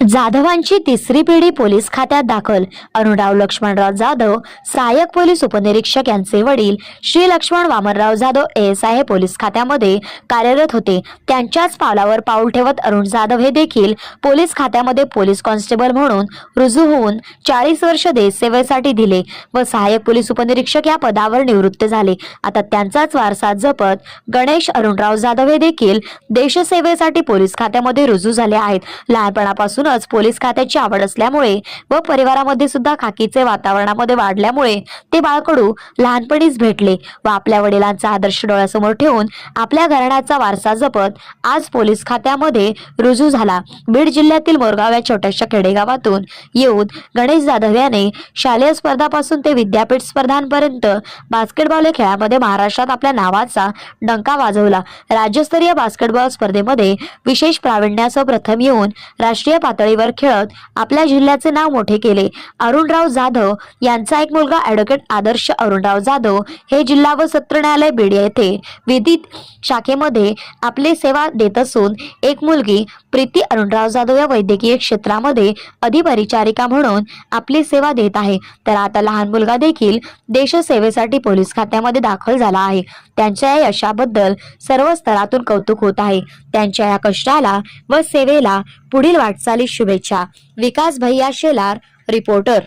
जाधवांची तिसरी पिढी पोलीस खात्यात दाखल. अरुणराव लक्ष्मणराव जाधव सहाय्यक पोलीस उपनिरीक्षक यांचे वडील श्री लक्ष्मण वामनराव जाधव एएसआय हे पोलीस खात्यामध्ये कार्यरत होते. त्यांच्याच पावलावर पाऊल ठेवत अरुण जाधव हे देखील पोलीस खात्यामध्ये पोलीस कॉन्स्टेबल म्हणून रुजू होऊन चाळीस वर्ष देशसेवेसाठी दिले व सहाय्यक पोलीस उपनिरीक्षक या पदावर निवृत्त झाले. आता त्यांचाच वारसा जपत गणेश अरुणराव जाधव हे देखील देशसेवेसाठी पोलीस खात्यामध्ये रुजू झाले आहेत. लहानपणापासून लहानपणापासूनच पोलीस खात्याची आवड असल्यामुळे व परिवारामध्ये सुद्धा खाकीचे वातावरणामध्ये वाढल्यामुळे ते बाळकडू लहानपणीच भेटले व आपल्या वडिलांचा आदर्श डोळ्यासमोर ठेवून आपल्या घराण्याचा वारसा जपत आज पोलीस खात्यामध्ये रुजू झाला. बीड जिल्ह्यातील मोरगाव या छोट्याशा खेडेगावातून येऊन गणेश जाधव याने शालेय स्पर्धापासून ते विद्यापीठ स्पर्धांपर्यंत बास्केटबॉल या खेळामध्ये महाराष्ट्रात आपल्या नावाचा डंका वाजवला. राज्यस्तरीय बास्केटबॉल स्पर्धेमध्ये विशेष प्रावीण्यासह प्रथम येऊन राष्ट्रीय पातळीवर खेळत आपल्या जिल्ह्याचे नाव मोठे केले. अरुणराव जाधव यांचा एक मुलगा ॲडव्होकेट आदर्श अरुणराव जाधव हे जिल्हा व सत्र न्यायालय बीड येथे विधित शाखेमध्ये आपली सेवा देत असून एक मुलगी प्रीती अरुणराव जाधव या वैद्यकीय क्षेत्रामध्ये अधिपरिचारिका म्हणून आपली सेवा देत आहे. तर आता लहान मुलगा देखील देशसेवेसाठी पोलीस खात्यामध्ये दाखल झाला आहे. त्यांच्या या यशाबद्दल सर्व स्तरातून कौतुक होत आहे. त्यांच्या या कष्टाला व सेवेला पुढील वाटचाल दीपावली शुभेच्छा. विकास भैया Shelar reporter.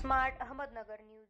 Smart Ahmednagar news.